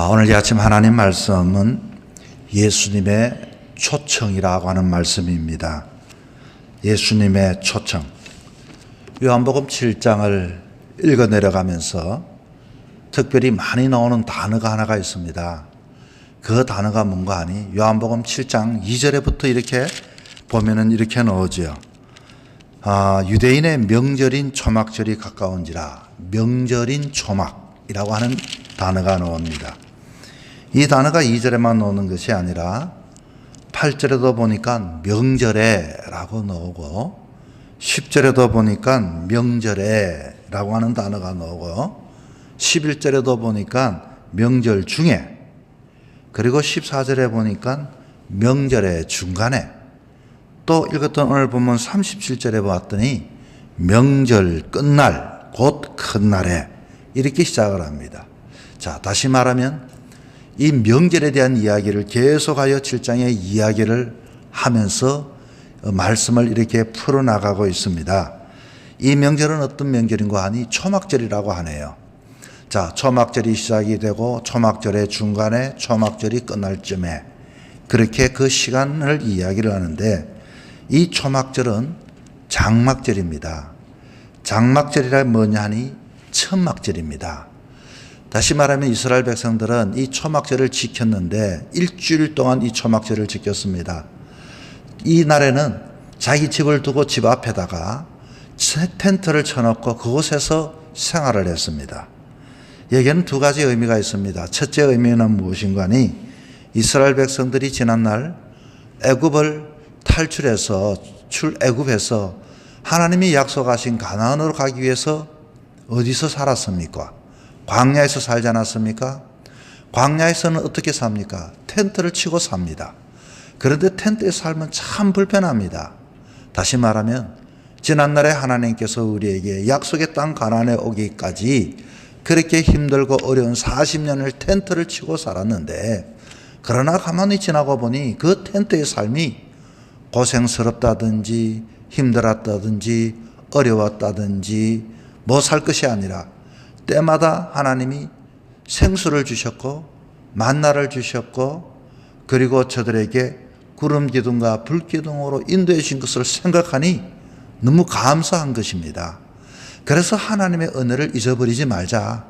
아, 오늘 이 아침 하나님 말씀은 예수님의 초청이라고 하는 말씀입니다. 예수님의 초청. 요한복음 7장을 읽어 내려가면서 특별히 많이 나오는 단어가 하나가 있습니다. 그 단어가 뭔가 하니 요한복음 7장 2절에부터 이렇게 보면은 이렇게 나오지요. 아, 유대인의 명절인 초막절이 가까운지라 명절인 초막이라고 하는 단어가 나옵니다. 이 단어가 2절에만 나오는 것이 아니라 8절에도 보니까 명절에라고 나오고 10절에도 보니까 명절에라고 하는 단어가 나오고 11절에도 보니까 명절 중에 그리고 14절에 보니까 명절의 중간에 또 읽었던 오늘 보면 37절에 보았더니 명절 끝날 곧 큰 날에 이렇게 시작을 합니다. 자, 다시 말하면 이 명절에 대한 이야기를 계속하여 7장의 이야기를 하면서 말씀을 이렇게 풀어나가고 있습니다. 이 명절은 어떤 명절인가 하니 초막절이라고 하네요. 자, 초막절이 시작이 되고 초막절의 중간에 초막절이 끝날 쯤에 그렇게 그 시간을 이야기를 하는데 이 초막절은 장막절입니다. 장막절이라 뭐냐 하니 천막절입니다. 다시 말하면 이스라엘 백성들은 이 초막절을 지켰는데 일주일 동안 이 초막절을 지켰습니다. 이 날에는 자기 집을 두고 집 앞에다가 텐트를 쳐놓고 그곳에서 생활을 했습니다. 여기에는 두 가지 의미가 있습니다. 첫째 의미는 무엇인가니 이스라엘 백성들이 지난날 애굽을 탈출해서 출애굽해서 하나님이 약속하신 가나안으로 가기 위해서 어디서 살았습니까? 광야에서 살지 않았습니까? 광야에서는 어떻게 삽니까? 텐트를 치고 삽니다. 그런데 텐트에 살면 참 불편합니다. 다시 말하면 지난날에 하나님께서 우리에게 약속의 땅 가나안에 오기까지 그렇게 힘들고 어려운 40년을 텐트를 치고 살았는데 그러나 가만히 지나고 보니 그 텐트의 삶이 고생스럽다든지 힘들었다든지 어려웠다든지 뭐 살 것이 아니라 때마다 하나님이 생수를 주셨고 만나를 주셨고 그리고 저들에게 구름 기둥과 불 기둥으로 인도해 주신 것을 생각하니 너무 감사한 것입니다. 그래서 하나님의 은혜를 잊어버리지 말자.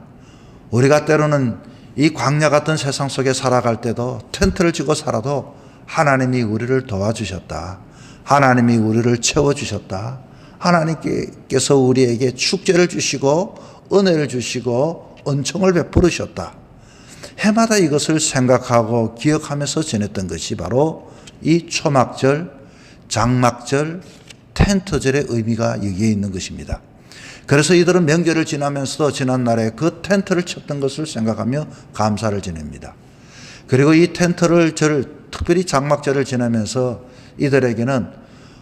우리가 때로는 이 광야 같은 세상 속에 살아갈 때도 텐트를 치고 살아도 하나님이 우리를 도와주셨다. 하나님이 우리를 채워주셨다. 하나님께서 우리에게 축제를 주시고 은혜를 주시고 은총을 베풀으셨다. 해마다 이것을 생각하고 기억하면서 지냈던 것이 바로 이 초막절, 장막절, 텐트절의 의미가 여기에 있는 것입니다. 그래서 이들은 명절을 지나면서도 지난 날에 그 텐트를 쳤던 것을 생각하며 감사를 지냅니다. 그리고 이 텐트를 절, 특별히 장막절을 지나면서 이들에게는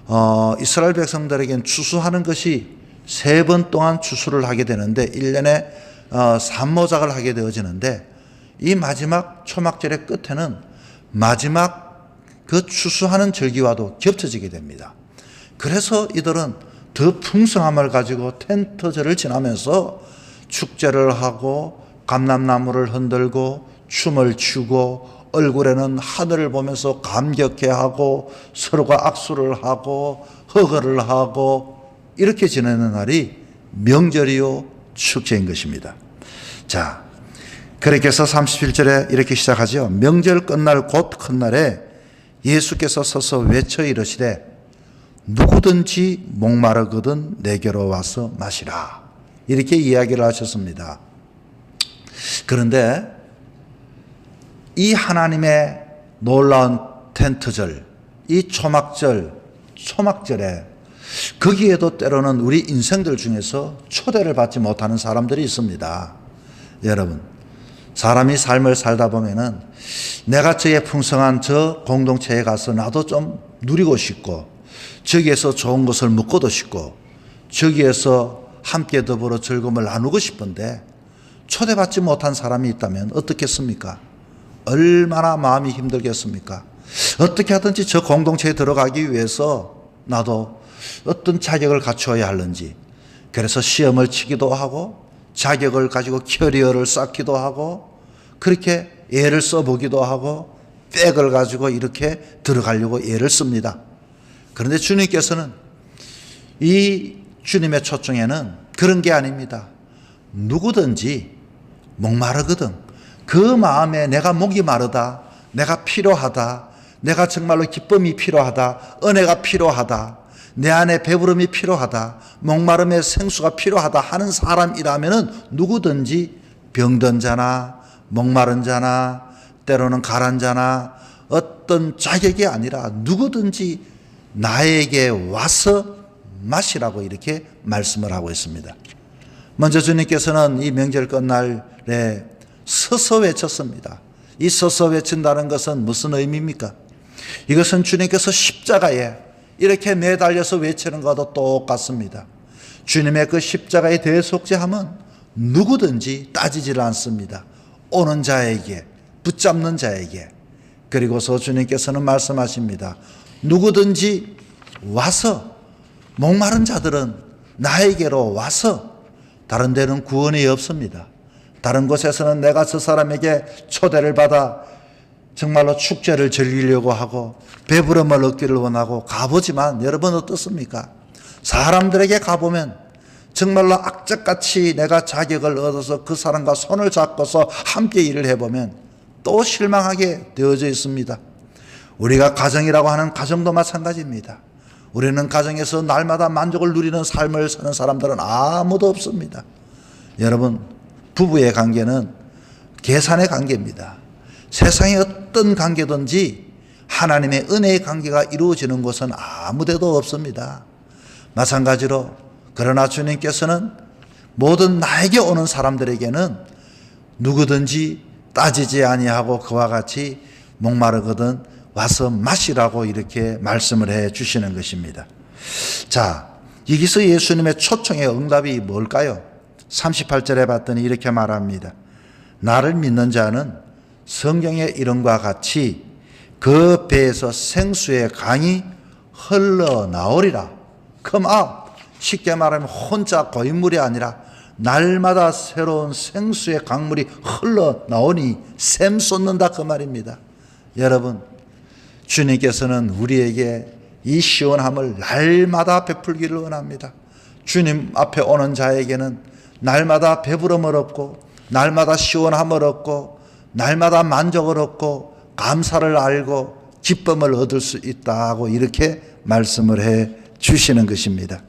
어, 이스라엘 백성들에게는 추수하는 것이 세 번 동안 추수를 하게 되는데 1년에 어, 산모작을 하게 되어지는데 이 마지막 초막절의 끝에는 마지막 그 추수하는 절기와도 겹쳐지게 됩니다. 그래서 이들은 더 풍성함을 가지고 텐트절을 지나면서 축제를 하고 감람나무를 흔들고 춤을 추고 얼굴에는 하늘을 보면서 감격해 하고 서로가 악수를 하고 허거를 하고 이렇게 지내는 날이 명절이요 축제인 것입니다. 자, 그렇게 해서 31절에 이렇게 시작하죠. 명절 끝날 곧 큰 날에 예수께서 서서 외쳐 이르시되 누구든지 목마르거든 내게로 와서 마시라. 이렇게 이야기를 하셨습니다. 그런데 이 하나님의 놀라운 텐트절, 이 초막절, 초막절에 거기에도 때로는 우리 인생들 중에서 초대를 받지 못하는 사람들이 있습니다. 여러분, 사람이 삶을 살다 보면은 내가 저의 풍성한 저 공동체에 가서 나도 좀 누리고 싶고 저기에서 좋은 것을 먹고도 싶고 저기에서 함께 더불어 즐거움을 나누고 싶은데 초대받지 못한 사람이 있다면 어떻겠습니까? 얼마나 마음이 힘들겠습니까? 어떻게 하든지 저 공동체에 들어가기 위해서 나도 어떤 자격을 갖추어야 하는지 그래서 시험을 치기도 하고 자격을 가지고 캐리어를 쌓기도 하고 그렇게 애를 써보기도 하고 백을 가지고 이렇게 들어가려고 애를 씁니다. 그런데 주님께서는 이 주님의 초청에는 그런 게 아닙니다. 누구든지 목마르거든. 그 마음에 내가 목이 마르다. 내가 필요하다. 내가 정말로 기쁨이 필요하다. 은혜가 필요하다. 내 안에 배부름이 필요하다. 목마름의 생수가 필요하다 하는 사람이라면은 누구든지 병든 자나 목마른 자나 때로는 가란 자나 어떤 자격이 아니라 누구든지 나에게 와서 마시라고 이렇게 말씀을 하고 있습니다. 먼저 주님께서는 이 명절 끝날에 서서 외쳤습니다. 이 서서 외친다는 것은 무슨 의미입니까? 이것은 주님께서 십자가에 이렇게 매달려서 외치는 것도 똑같습니다. 주님의 그 십자가의 대속제함은 누구든지 따지질 않습니다. 오는 자에게, 붙잡는 자에게. 그리고서 주님께서는 말씀하십니다. 누구든지 와서 목마른 자들은 나에게로 와서 다른 데는 구원이 없습니다. 다른 곳에서는 내가 저 사람에게 초대를 받아 정말로 축제를 즐기려고 하고 배부름을 얻기를 원하고 가보지만 여러분 어떻습니까? 사람들에게 가보면 정말로 악착같이 내가 자격을 얻어서 그 사람과 손을 잡고서 함께 일을 해보면 또 실망하게 되어져 있습니다. 우리가 가정이라고 하는 가정도 마찬가지입니다. 우리는 가정에서 날마다 만족을 누리는 삶을 사는 사람들은 아무도 없습니다. 여러분, 부부의 관계는 계산의 관계입니다. 세상의 어떤 관계든지 하나님의 은혜의 관계가 이루어지는 곳은 아무데도 없습니다. 마찬가지로 그러나 주님께서는 모든 나에게 오는 사람들에게는 누구든지 따지지 아니하고 그와 같이 목마르거든 와서 마시라고 이렇게 말씀을 해 주시는 것입니다. 자, 여기서 예수님의 초청의 응답이 뭘까요? 38절에 봤더니 이렇게 말합니다. 나를 믿는 자는 성경의 이름과 같이 그 배에서 생수의 강이 흘러나오리라. Come out. 쉽게 말하면 혼자 고인물이 아니라 날마다 새로운 생수의 강물이 흘러나오니 샘 쏟는다 그 말입니다. 여러분, 주님께서는 우리에게 이 시원함을 날마다 베풀기를 원합니다. 주님 앞에 오는 자에게는 날마다 배부름을 얻고 날마다 시원함을 얻고 날마다 만족을 얻고 감사를 알고 기쁨을 얻을 수 있다고 이렇게 말씀을 해 주시는 것입니다.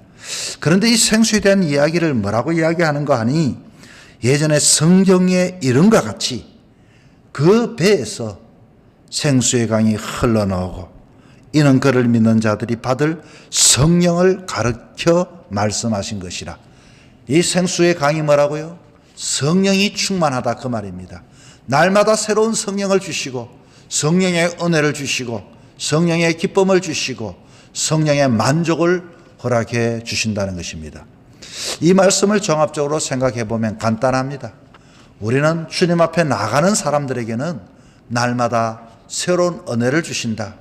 그런데 이 생수에 대한 이야기를 뭐라고 이야기하는 거 하니 예전에 성경에 이른과 같이 그 배에서 생수의 강이 흘러나오고 이는 그를 믿는 자들이 받을 성령을 가르쳐 말씀하신 것이라. 이 생수의 강이 뭐라고요? 성령이 충만하다 그 말입니다. 날마다 새로운 성령을 주시고 성령의 은혜를 주시고 성령의 기쁨을 주시고 성령의 만족을 허락해 주신다는 것입니다. 이 말씀을 종합적으로 생각해 보면 간단합니다. 우리는 주님 앞에 나가는 사람들에게는 날마다 새로운 은혜를 주신다.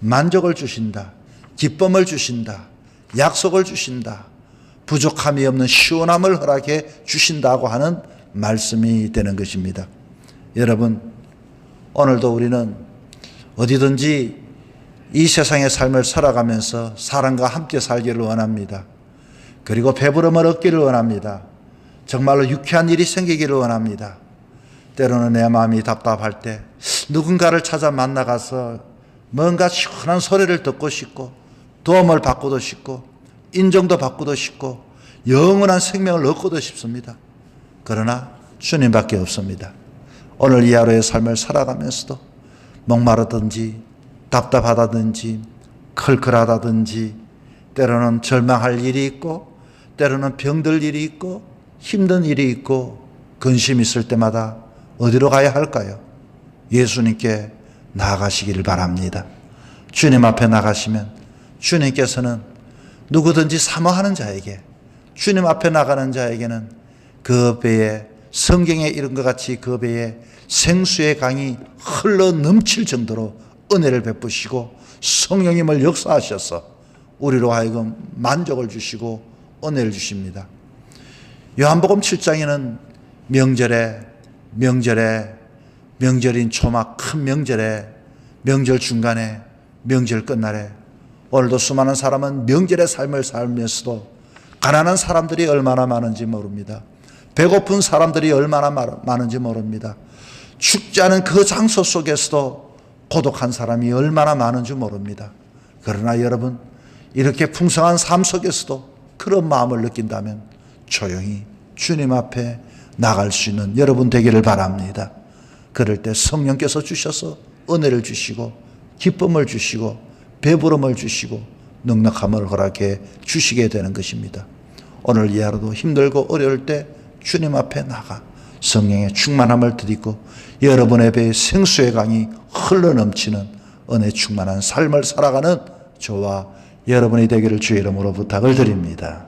만족을 주신다. 기쁨을 주신다. 약속을 주신다. 부족함이 없는 시원함을 허락해 주신다고 하는 말씀이 되는 것입니다. 여러분, 오늘도 우리는 어디든지 이 세상의 삶을 살아가면서 사람과 함께 살기를 원합니다. 그리고 배부름을 얻기를 원합니다. 정말로 유쾌한 일이 생기기를 원합니다. 때로는 내 마음이 답답할 때 누군가를 찾아 만나가서 뭔가 시원한 소리를 듣고 싶고 도움을 받고도 싶고 인정도 받고도 싶고 영원한 생명을 얻고도 싶습니다. 그러나 주님밖에 없습니다. 오늘 이 하루의 삶을 살아가면서도 목마르든지 답답하다든지 클클하다든지 때로는 절망할 일이 있고 때로는 병들 일이 있고 힘든 일이 있고 근심 있을 때마다 어디로 가야 할까요? 예수님께 나아가시기를 바랍니다. 주님 앞에 나가시면 주님께서는 누구든지 사모하는 자에게 주님 앞에 나가는 자에게는 그 배에 성경에 이런 것 같이 그 배에 생수의 강이 흘러 넘칠 정도로 은혜를 베푸시고 성령님을 역사하셔서 우리로 하여금 만족을 주시고 은혜를 주십니다. 요한복음 7장에는 명절에 명절에 명절인 초막 큰 명절에 명절 중간에 명절 끝날에 오늘도 수많은 사람은 명절의 삶을 살면서도 가난한 사람들이 얼마나 많은지 모릅니다. 배고픈 사람들이 얼마나 많- 많은지 모릅니다. 죽지 않은 그 장소 속에서도 고독한 사람이 얼마나 많은지 모릅니다. 그러나 여러분, 이렇게 풍성한 삶 속에서도 그런 마음을 느낀다면 조용히 주님 앞에 나갈 수 있는 여러분 되기를 바랍니다. 그럴 때 성령께서 주셔서 은혜를 주시고 기쁨을 주시고 배부름을 주시고 넉넉함을 허락해 주시게 되는 것입니다. 오늘 이 하루도 힘들고 어려울 때 주님 앞에 나가 성령의 충만함을 드리고 여러분의 배에 생수의 강이 흘러넘치는 은혜 충만한 삶을 살아가는 저와 여러분이 되기를 주의 이름으로 부탁을 드립니다.